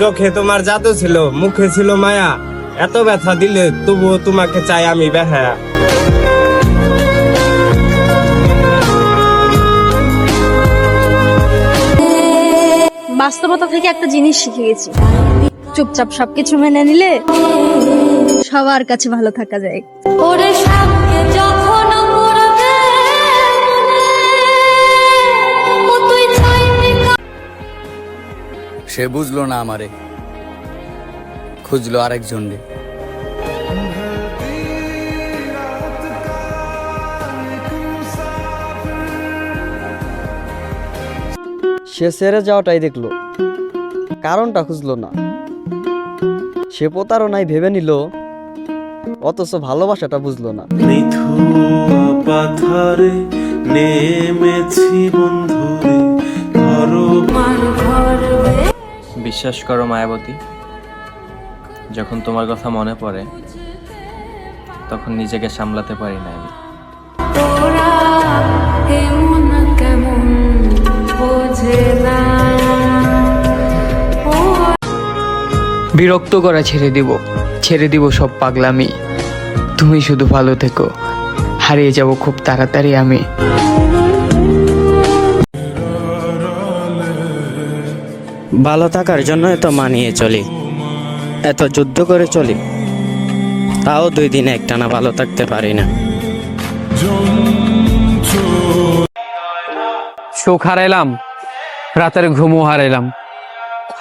চোখে তোমার জাদু ছিল মুখে ছিল মায়া। এত ব্যথা দিলে তবুও তোমাকে চাই আমি বেহায়া। বাস্তবতা থেকে একটা জিনিস শিখে গেছি। চুপচাপ সবকিছু মেনে নিলে সবার কাছে ভালো থাকা যায়। সে বুঝলো না আমারে। খুঁজলো আরেকজন রে সে সেরে যাওয়াটাই দেখল। কারণটা খুঁজলো না। সে প্রতারণায় ভেবে নিল অথচ ভালোবাসাটা বুঝলো না। পাথারে নেমেছি বন্ধুরে ধরো বিশ্বাস করো মায়াবতী। যখন তোমার কথা মনে পড়ে তখন নিজেকে সামলাতে পারি না আমি। বিরক্ত করা ছেড়ে দিব ছেড়ে দিব সব পাগলামি। তুমি শুধু ভালো থেকো হারিয়ে যাব খুব তাড়াতাড়ি আমি। ভালো থাকার জন্য এত মানিয়ে চলি। এত যুদ্ধ করে চলি। তাও দুই দিন একটানা ভালো থাকতে পারি না। সুখ হারাইলাম রাতের ঘুমও হারাইলাম।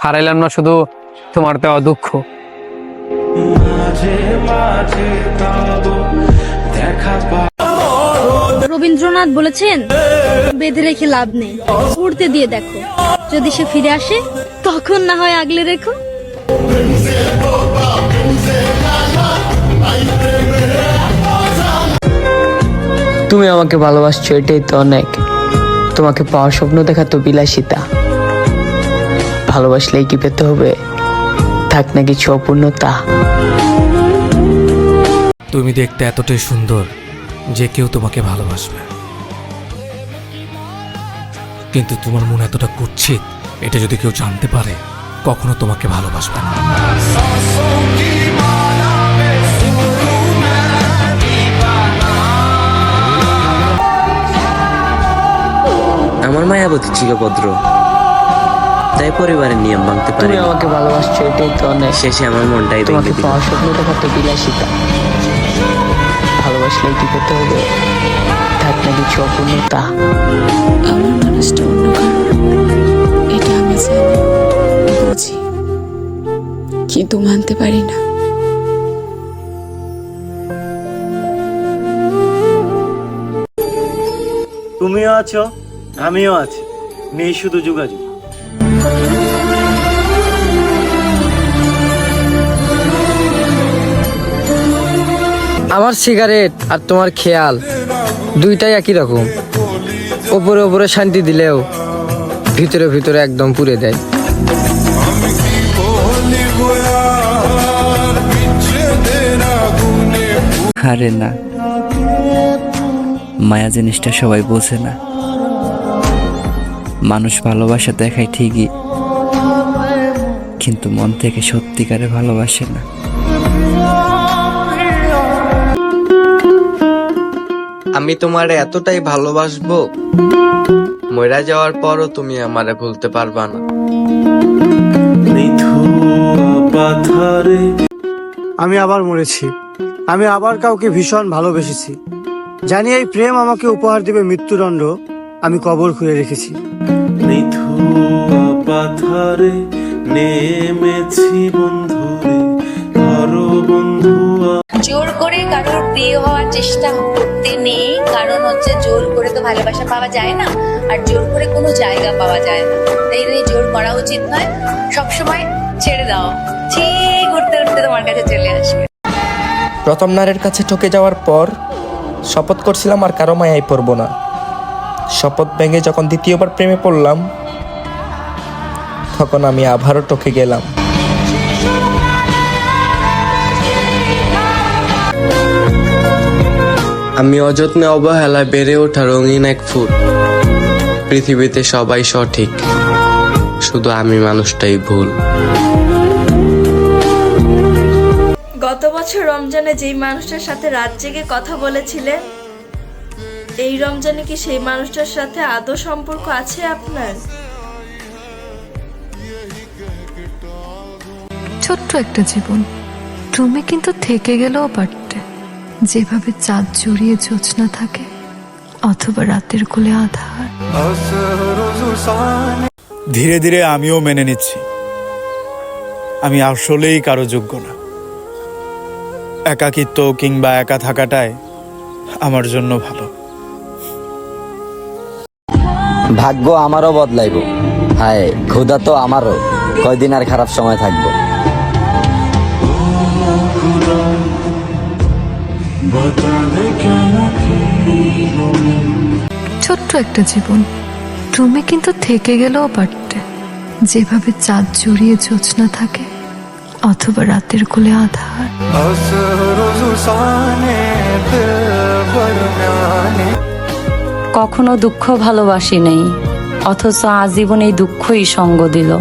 হারাইলাম না শুধু তোমার দেওয়া দুঃখ। মাঝে মাঝে দেখা পা রবীন্দ্রনাথ বলেছেন বেঁধে রেখে লাভ নেই। উড়তে দিয়ে দেখো। যদি সে ফিরে আসে তখন না হয় আগলে রেখো। তুমি আমাকে ভালোবাসছো এটাই তো অনেক। তোমাকে পাওয়ার স্বপ্ন দেখা তো বিলাসিতা। ভালোবাসলেই কি পেতে হবে? থাক না কিছু অপূর্ণতা। তুমি দেখতে এতটাই সুন্দর। যে কেউ তোমাকে ভালোবাসবে। কিন্তু তোমার মন এতটা কুৎসিত এটা যদি কেউ জানতে পারে কখনো তোমাকে ভালোবাসবে না। আমার মায়াবতী ছিল ভদ্র তাই পরিবারের নিয়ম ভাঙতে তুমি আমাকে ভালোবাসছো এটাই তো অনেক শেষে আমার মনটাই তোমাকে পাওয়ার স্বপ্ন দেখা তো বিলাসিতা। ভালোবাসলেই কি পেতে হবে? থাক না কিছু অপূর্ণতা? আমার মানুষটা অন্য এটা আমি জানি বুঝি। কিন্তু মানতে পারি না। তুমিও আছো আমিও আছি। নেই শুধু যোগাযোগ। আমার সিগারেট আর তোমার খেয়াল, দুইটাই একই রকম। ওপরে ওপরে শান্তি দিলেও ভিতরে ভিতরে একদম পুড়ে দেয় আরে না, মায়া জিনিসটা সবাই বোঝে না। মানুষ ভালোবাসা দেখায় ঠিকই, কিন্তু মন থেকে সত্যিকারে ভালোবাসে না। আমি তোমারে এতটাই ভালোবাসবো। মরা যাওয়ার পরও তুমি আমারে ভুলতে পারবা না। আমি আবার মরেছি। আমি আবার কাউকে ভীষণ ভালোবেসেছি। জানি এই প্রেম আমাকে উপহার দিবে মৃত্যুদণ্ড। আমি কবর খুঁড়ে রেখেছি। পাথারে নেমেছি বন্ধুরে। ধরো বন্ধুয়া। জোর করে কারোর প্রিয় হওয়ার চেষ্টা ভালোবাসা পাওয়া যায় না, আর জোর করে কোনো জায়গা পাওয়া যায় না। তাই জন্য জোর করা উচিত নয়, সবসময় ছেড়ে দাও। ঠিক উঠতে উঠতে তোমার কাছে চলে আসবে। প্রথম নারের কাছে ঠকে যাওয়ার পর শপথ করছিলাম আর কারও মায়াই পড়ব না। শপথ ভেঙে যখন দ্বিতীয়বার প্রেমে পড়লাম, তখন আমি আবারও টকে গেলাম। আমি অযত্নে অবহেলায় বেড়ে ওঠা রঙিন এক ফুল। পৃথিবীতে সবাই সঠিক। শুধু আমি মানুষটাই ভুল। গত বছর রমজানে যেই মানুষটার সাথে রাত জেগে কথা বলেছিলেন এই রমজানে কি সেই মানুষটার সাথে আদৌ সম্পর্ক আছে আপনার? ছোট্ট একটা জীবন। তুমি কিন্তু থেকে গেলেও পারতে। যেভাবে চাঁদ জড়িয়ে জোছনা থাকে অথবা রাতের কোলে আধার। ধীরে ধীরে আমিও মেনে নিচ্ছি আমি আসলেই কারও যোগ্য না। একাকিত্ব কিংবা একা থাকাটাই আমার জন্য ভালো। ভাগ্য আমারও বদলাইব। হায় ক্ষুধা তো আমারও। কয়দিন আর খারাপ সময় থাকব। ছোট্ট একটা জীবন। তুমি কিন্তু থেকে গেলেও পারতে। যেভাবে চাঁদ জড়িয়ে জোছনা থাকে অথবা রাতের কোলে আধার। কখনো দুঃখ ভালোবাসি নেই অথচ আজীবন এই দুঃখই সঙ্গ দিল।